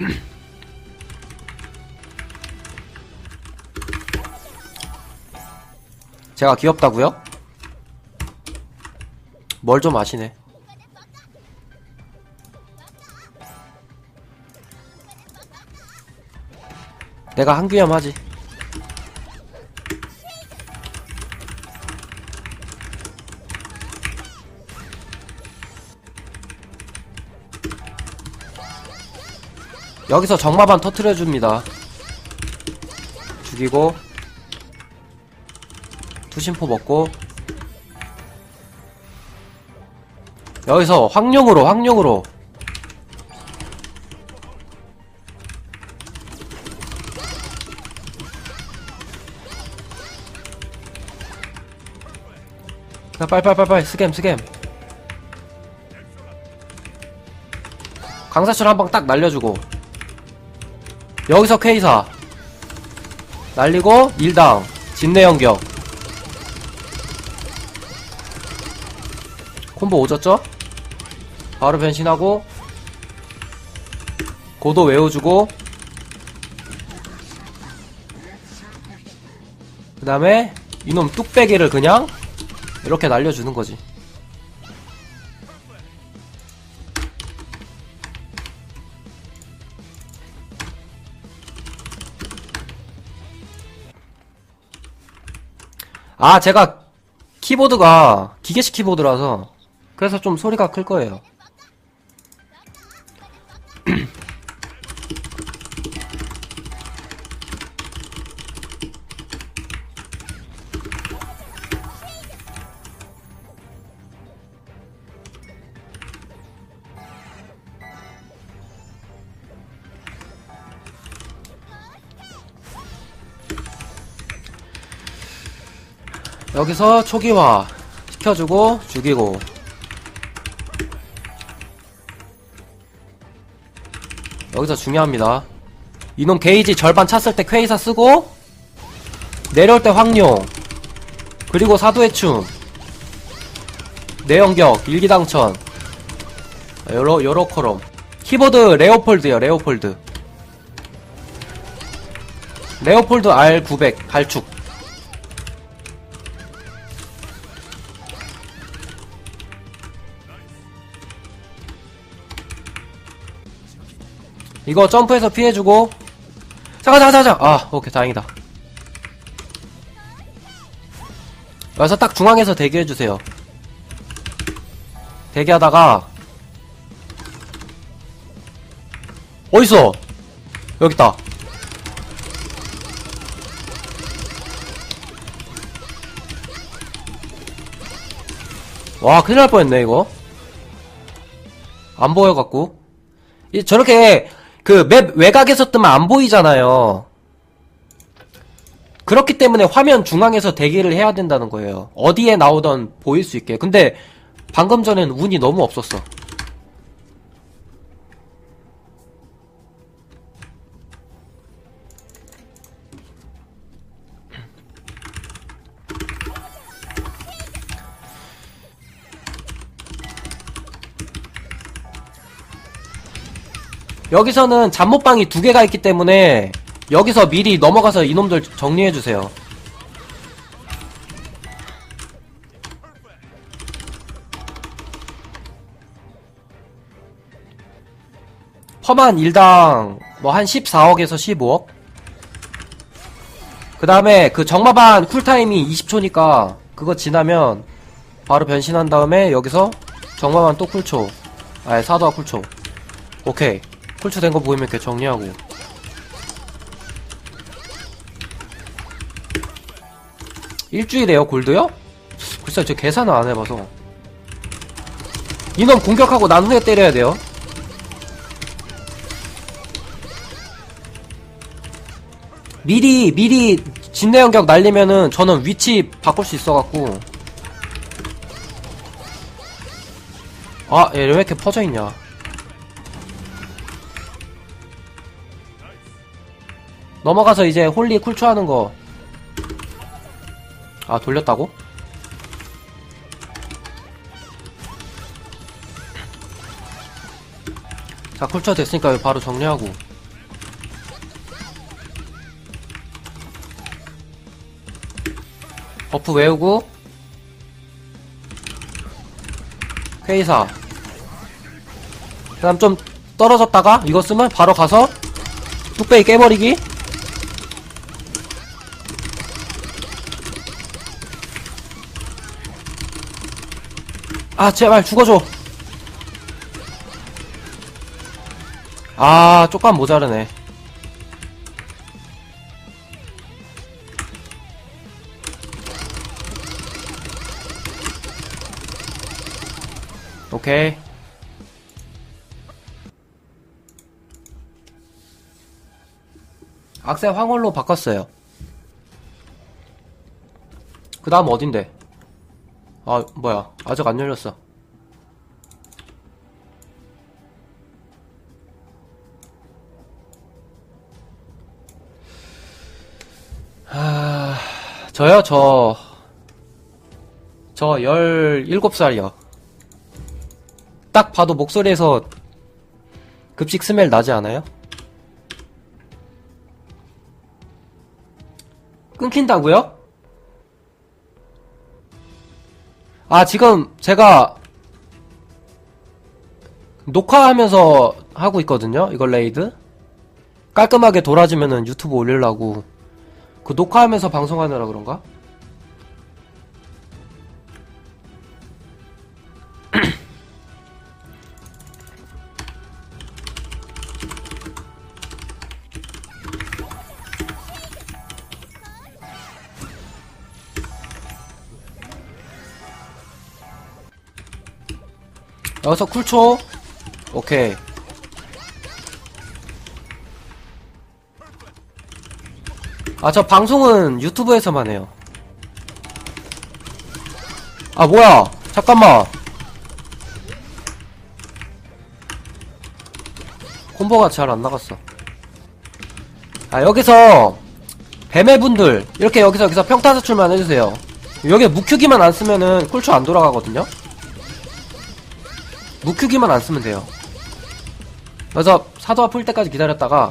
제가 귀엽다고요? 뭘 좀 아시네. 내가 한귀염 하지. 여기서 정마반 터트려줍니다. 죽이고 투심포 먹고 여기서 황룡으로 황룡으로. 자 빨빨빨빨 스겜 스겜 강사철 한 방 딱 날려주고 여기서 K사. 날리고 1당 진내연격 콤보 오졌죠? 바로 변신하고 고도 외워주고 그 다음에 이놈 뚝배기를 그냥 이렇게 날려주는 거지 아 제가 키보드가 기계식 키보드라서 그래서 좀 소리가 클 거예요 여기서 초기화 시켜주고 죽이고. 여기서 중요합니다. 이놈 게이지 절반 찼을 때 퀘이사 쓰고 내려올 때 황룡 그리고 사도의 춤 내연격 일기당천 요러 요러코롬 키보드 레오폴드요 레오폴드. 레오폴드 R900 발축 이거 점프해서 피해주고. 잠깐 잠깐 잠깐 아 오케이 다행이다. 여기서 딱 중앙에서 대기해주세요. 대기하다가. 어딨어? 여깄다. 와 큰일 날 뻔했네 이거. 안 보여갖고. 이 저렇게 그 맵 외곽에서 뜨면 안 보이잖아요. 그렇기 때문에 화면 중앙에서 대기를 해야 된다는 거예요. 어디에 나오던 보일 수 있게. 근데 방금 전엔 운이 너무 없었어. 여기서는 잠못방이 두 개가 있기 때문에 여기서 미리 넘어가서 이놈들 정리해주세요. 펌한 1당 뭐 한 14억에서 15억? 그 다음에 그 정마반 쿨타임이 20초니까 그거 지나면 바로 변신한 다음에 여기서 정마반 또 쿨초 아예 사도와 쿨초 오케이 쿨초 된 거 보이면 이렇게 정리하고 일주일에요 골드요? 글쎄 저 계산을 안 해봐서 이놈 공격하고 난 후에 때려야 돼요 미리 미리 진내연격 날리면은 저는 위치 바꿀 수 있어갖고 아, 얘왜 이렇게 퍼져있냐. 넘어가서 이제 홀리 쿨초하는 거. 아, 돌렸다고? 자, 쿨초 됐으니까 바로 정리하고. 버프 외우고. 회의사. 그 다음 좀 떨어졌다가 이거 쓰면 바로 가서 뚝배기 깨버리기. 아 제발 죽어줘. 아 조금 모자르네. 오케이. 악세 황홀로 바꿨어요. 그 다음 어딘데 아 뭐야 아직 안 열렸어 아 저요 저 저 17살이요 딱 봐도 목소리에서 급식 스멜 나지 않아요? 끊긴다고요? 아, 지금 제가 녹화하면서 하고 있거든요. 이걸 레이드. 깔끔하게 돌아지면은 유튜브 올리려고. 그 녹화하면서 방송하느라 그런가? 여기서 쿨초. 오케이. 아, 저 방송은 유튜브에서만 해요. 아, 뭐야. 잠깐만. 콤보가 잘 안 나갔어. 아, 여기서, 뱀의 분들, 이렇게 여기서, 여기서 평타사출만 해주세요. 여기 묵휴기만 안 쓰면은 쿨초 안 돌아가거든요? 묵히기만 안 쓰면 돼요. 그래서 사도가 풀 때까지 기다렸다가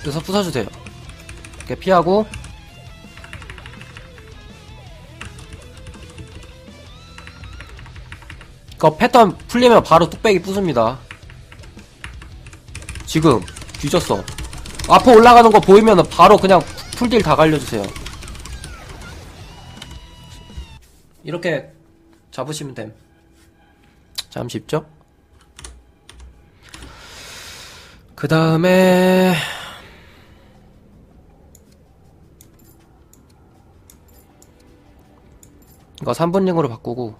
그래서 부숴주세요. 이렇게 피하고 그 패턴 풀리면 바로 뚝배기 부숩니다. 지금 뒤졌어. 앞에 올라가는 거 보이면 바로 그냥 풀딜 다 갈려주세요. 이렇게 잡으시면 됨. 참 쉽죠? 그 다음에 이거 3분링으로 바꾸고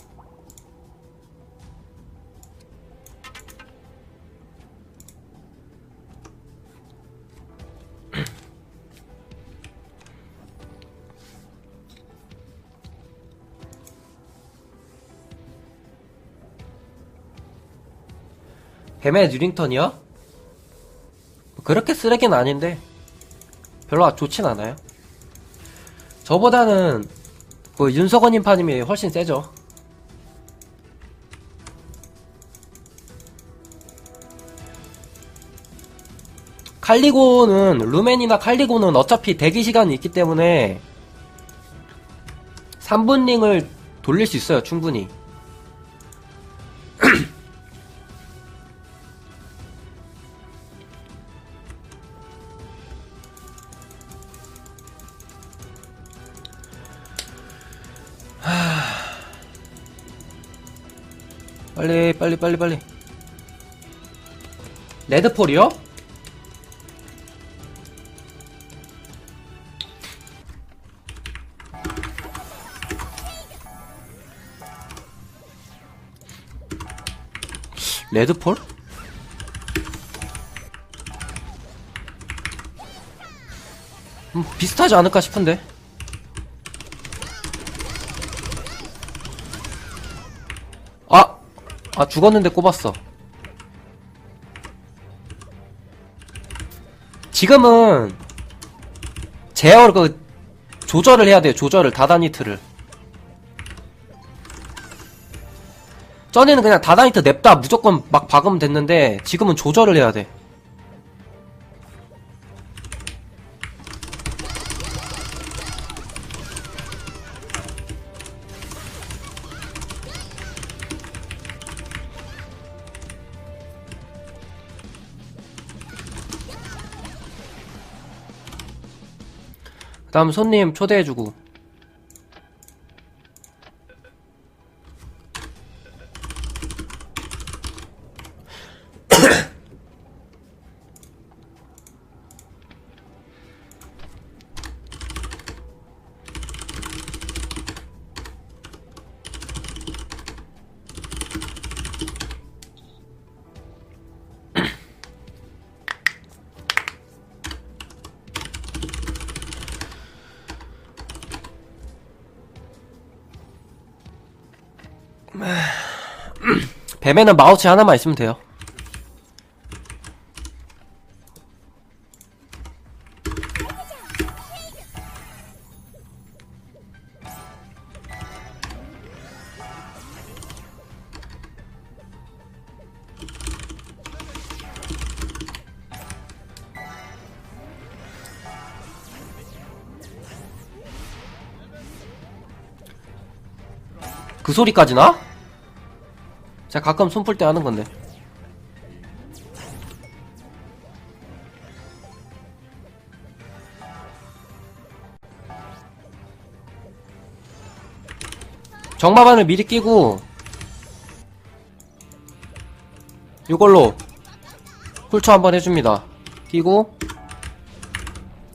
뱀의 뉴링턴이요? 뭐 그렇게 쓰레기는 아닌데 별로 좋진 않아요. 저보다는 그 윤석원님 파님이 훨씬 세죠. 칼리고는 루멘이나 칼리고는 어차피 대기 시간이 있기 때문에 3분 링을 돌릴 수 있어요 충분히 빨리 빨리 빨리 빨리 레드폴이요? 레드폴? 음, 비슷하지 않을까 싶은데 아! 아 죽었는데 꼽았어. 지금은 제어 그 조절을 해야 돼요 조절을. 다다니트를. 전에는 그냥 다다니트 냅다 무조건 막 박으면 됐는데 지금은 조절을 해야 돼 다음 손님 초대해주고. 뱀에는 마우치 하나만 있으면 돼요. 그 소리까지 나? 제가 가끔 손 풀 때 하는 건데. 정마반을 미리 끼고 이걸로 쿨초 한번 해줍니다. 끼고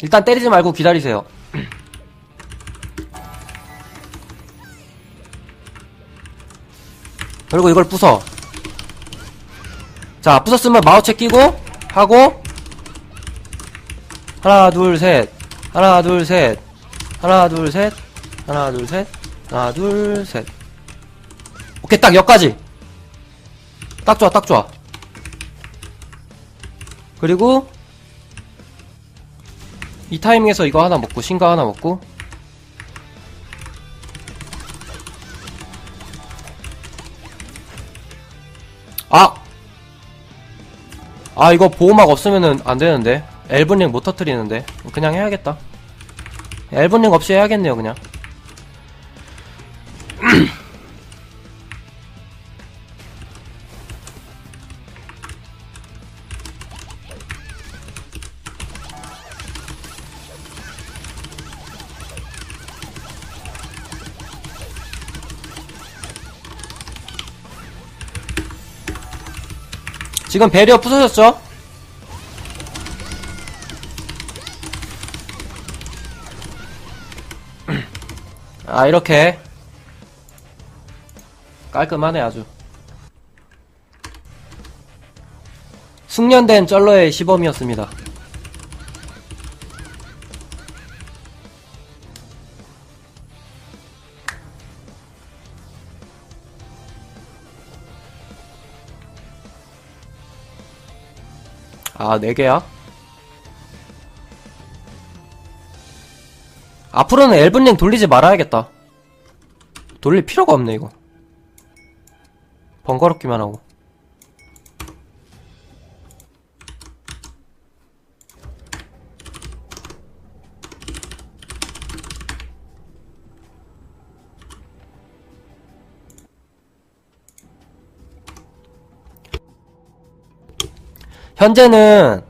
일단 때리지 말고 기다리세요. 그리고 이걸 부숴. 자, 부쉈으면 마우체 끼고, 하고, 하나, 둘, 셋. 하나, 둘, 셋. 하나, 둘, 셋. 하나, 둘, 셋. 하나, 둘, 셋. 오케이, 딱 여기까지. 딱 좋아, 딱 좋아. 그리고, 이 타이밍에서 이거 하나 먹고, 신가 하나 먹고, 아, 이거 보호막 없으면은 안 되는데. 엘븐링 못 터트리는데. 그냥 해야겠다. 엘븐링 없이 해야겠네요, 그냥. 지금 배리어 부서졌죠? 아, 이렇게. 깔끔하네, 아주. 숙련된 쩔러의 시범이었습니다. 아, 4개야? 앞으로는 엘븐링 돌리지 말아야겠다. 돌릴 필요가 없네, 이거. 번거롭기만 하고. 현재는